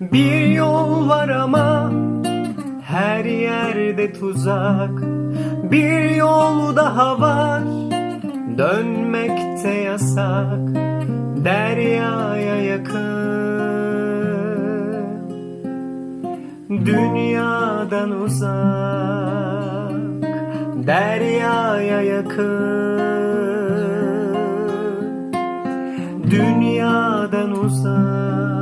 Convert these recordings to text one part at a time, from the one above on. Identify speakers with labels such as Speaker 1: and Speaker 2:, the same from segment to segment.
Speaker 1: Bir yol var ama her yerde tuzak. Bir yol daha var dönmekte yasak. Deryaya yakın Dünyadan uzak. Deryaya yakın Dünyadan uzak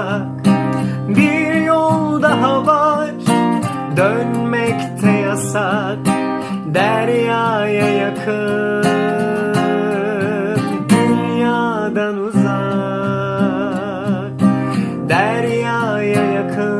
Speaker 1: tuzak Bir yol daha var. Dönmekte yasak. Deryaya yakın. Dünyadan uzak. Deryaya yakın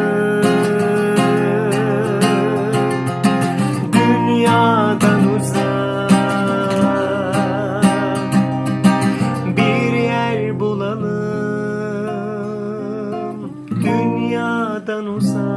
Speaker 1: dando.